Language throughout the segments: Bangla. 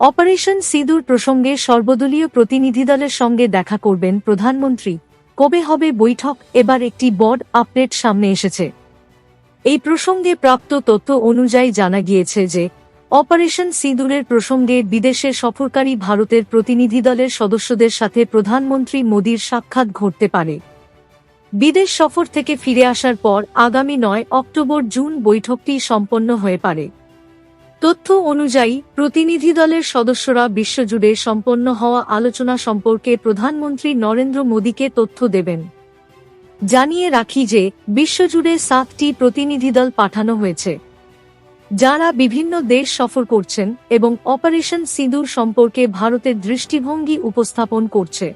অপারেশন সিঁদুর প্রসঙ্গে সর্বদলীয় প্রতিনিধিদলের সঙ্গে দেখা করবেন প্রধানমন্ত্রী। কবে হবে বৈঠক? এবার একটি বড় আপডেট সামনে এসেছে। এই প্রসঙ্গে প্রাপ্ত তথ্য অনুযায়ী জানা গিয়েছে যে, অপারেশন সিঁদুরের প্রসঙ্গে বিদেশে সফরকারী ভারতের প্রতিনিধিদলের সদস্যদের সাথে প্রধানমন্ত্রী মোদীর সাক্ষাৎ ঘটতে পারে। বিদেশ সফর থেকে ফিরে আসার পর আগামী নয় অক্টোবর জুন বৈঠকটি সম্পন্ন হয়ে পারে। তথ্য অনুযায়ী, প্রতিনিধি দলের সদস্যরা বিশ্বজুড়ে সম্পন্ন হওয়া আলোচনা সম্পর্কে প্রধানমন্ত্রী নরেন্দ্র মোদীকে তথ্য দেবেন। জানিয়ে রাখি যে, বিশ্বজুড়ে সাতটি প্রতিনিধি দল পাঠানো হয়েছে। যারা বিভিন্ন দেশ সফর করছেন এবং অপারেশন সিঁদুর সম্পর্কে ভারতের দৃষ্টিভঙ্গি উপস্থাপন করছে।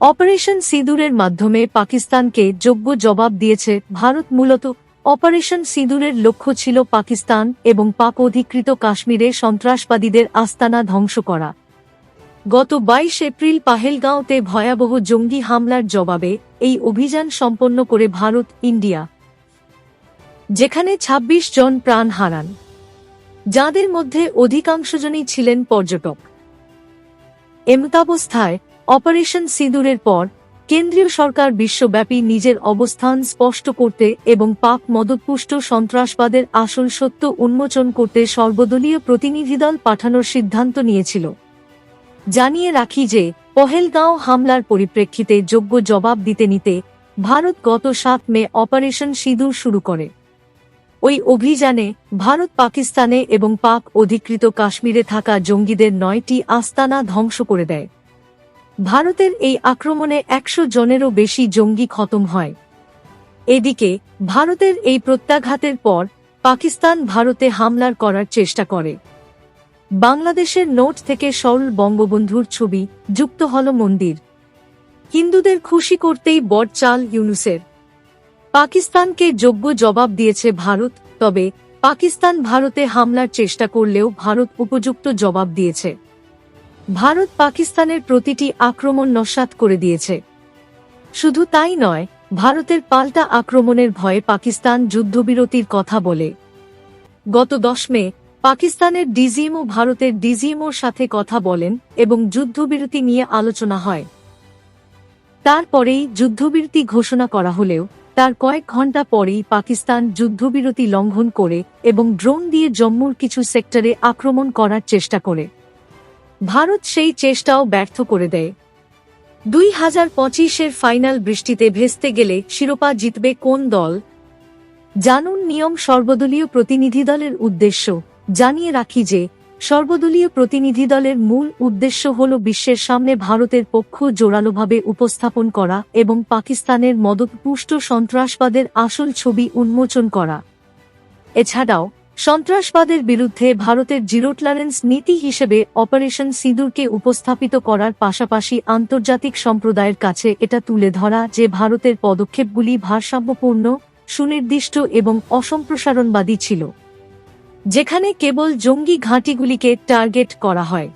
অপারেশন সিঁদুরের মাধ্যমে পাকিস্তানকে যোগ্য জবাব দিয়েছে ভারত মূলত অপারেশন সিঁদুরের লক্ষ্য ছিল পাকিস্তান এবং পাক অধিকৃত কাশ্মীরে সন্ত্রাসবাদীদের আস্তানা ধ্বংস করা। গত বাইশ এপ্রিল পাহেলগাঁওতে ভয়াবহ জঙ্গি হামলার জবাবে এই অভিযান সম্পন্ন করে ভারত, ইন্ডিয়া। যেখানে ২৬ জন প্রাণ হারান। যাদের মধ্যে অধিকাংশজনই ছিলেন পর্যটক। এমতাবস্থায় অপারেশন সিঁদুরের পর কেন্দ্রীয় সরকার বিশ্বব্যাপী নিজের অবস্থান স্পষ্ট করতে এবং পাক মদতপুষ্ট সন্ত্রাসবাদের আসল সত্য উন্মোচন করতে সর্বদলীয় প্রতিনিধিদল পাঠানোর সিদ্ধান্ত নিয়েছিল। জানিয়ে রাখি যে, পহেলগাঁও হামলার পরিপ্রেক্ষিতে যোগ্য জবাব দিতে নিতে ভারত গত সাত মে অপারেশন সিঁদুর শুরু করে। ওই অভিযানে ভারত পাকিস্তানে এবং পাক অধিকৃত কাশ্মীরে থাকা জঙ্গিদের নয়টি আস্তানা ধ্বংস করে দেয়। ভারতের এই আক্রমণে একশো জনেরও বেশি জঙ্গি খতম হয়। এদিকে, ভারতের এই প্রত্যাঘাতের পর পাকিস্তান ভারতে হামলার করার চেষ্টা করে। বাংলাদেশের নোট থেকে সরল বঙ্গবন্ধুর ছবি যুক্ত হল মন্দির। হিন্দুদের খুশি করতেই বট চাল ইউনুসের। পাকিস্তানকে যোগ্য জবাব দিয়েছে ভারত, তবে পাকিস্তান ভারতে হামলার চেষ্টা করলেও ভারত উপযুক্ত জবাব দিয়েছে। ভারত পাকিস্তানের প্রতিটি আক্রমণ নস্যাৎ করে দিয়েছে। শুধু তাই নয়, ভারতের পাল্টা আক্রমণের ভয়ে পাকিস্তান যুদ্ধবিরতির কথা বলে। গত দশ মে, পাকিস্তানের ডিজিএমও ভারতের ডিজিএমওর সাথে কথা বলেন এবং যুদ্ধবিরতি নিয়ে আলোচনা হয়। তারপরেই যুদ্ধবিরতি ঘোষণা করা হলেও, তার কয়েক ঘণ্টা পরেই পাকিস্তান যুদ্ধবিরতি লঙ্ঘন করে এবং ড্রোন দিয়ে জম্মুর কিছু সেক্টরে আক্রমণ করার চেষ্টা করে। ভারত সেই চেষ্টাও ব্যর্থ করে দেয়। দুই হাজার পঁচিশের ফাইনাল বৃষ্টিতে ভেস্তে গেলে শিরোপা জিতবে কোন দল? জানুন নিয়ম সর্বদলীয় প্রতিনিধি দলের উদ্দেশ্য। জানিয়ে রাখি যে, সর্বদলীয় প্রতিনিধি দলের মূল উদ্দেশ্য হল বিশ্বের সামনে ভারতের পক্ষ জোরালোভাবে উপস্থাপন করা এবং পাকিস্তানের মদতপুষ্ট সন্ত্রাসবাদের আসল ছবি উন্মোচন করা। এছাড়াও সন্ত্রাসবাদের বিরুদ্ধে ভারতের জিরো টলারেন্স নীতি হিসেবে অপারেশন সিঁদুরকে উপস্থাপিত করার পাশাপাশি আন্তর্জাতিক সম্প্রদায়ের কাছে এটা তুলে ধরা যে ভারতের পদক্ষেপগুলি ভারসাম্যপূর্ণ, সুনির্দিষ্ট এবং অসম্প্রসারণবাদী ছিল। যেখানে কেবল জঙ্গি ঘাঁটিগুলিকে টার্গেট করা হয়।